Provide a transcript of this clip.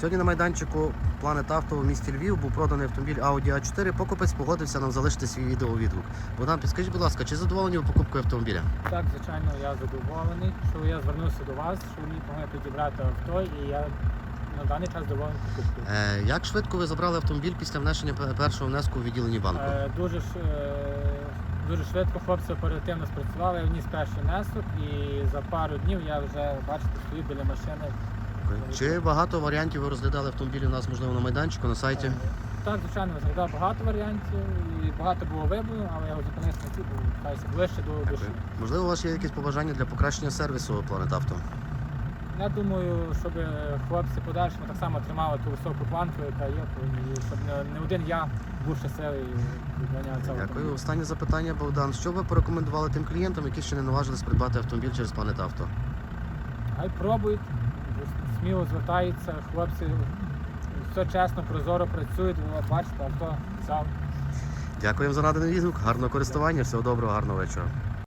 Сьогодні на майданчику Planet Auto в місті Львів був проданий автомобіль Audi A4. Покупець погодився нам залишити свій відеовідгук. Богдан, підскажіть, будь ласка, чи задоволені ви покупкою автомобіля? Так, звичайно, я задоволений, що я звернувся до вас, що ви могли підібрати авто, і я на даний час доволений покупкою. Е, як швидко ви забрали автомобіль після внесення першого внеску у відділенні банку? Е, Дуже, е, дуже швидко хлопці оперативно спрацювали, я вніс перший внесок, і за пару днів я вже, бачите, стою біля машини. Чи багато варіантів ви розглядали автомобілі у нас, можливо, на майданчику, на сайті? Так, звичайно, розглядав багато варіантів, і багато було вибору, але я зупинився на ті, бо каюся ближче до душі. Можливо, у вас є якісь побажання для покращення сервісу Planet Auto? Я думаю, щоб хлопці подальшому так само тримали ту високу планку, яка є, і щоб не, не один я був щасливий відганяв цього. Дякую. Останнє запитання, Богдан. Що ви порекомендували тим клієнтам, які ще не наважились придбати автомобіль через Planet Auto? Хай пробують, сміло звертаються, хлопці все чесно, прозоро працюють, ви бачите, авто взяв. Дякуємо за наданий відгук. Гарного користування, всього доброго, гарного вечора.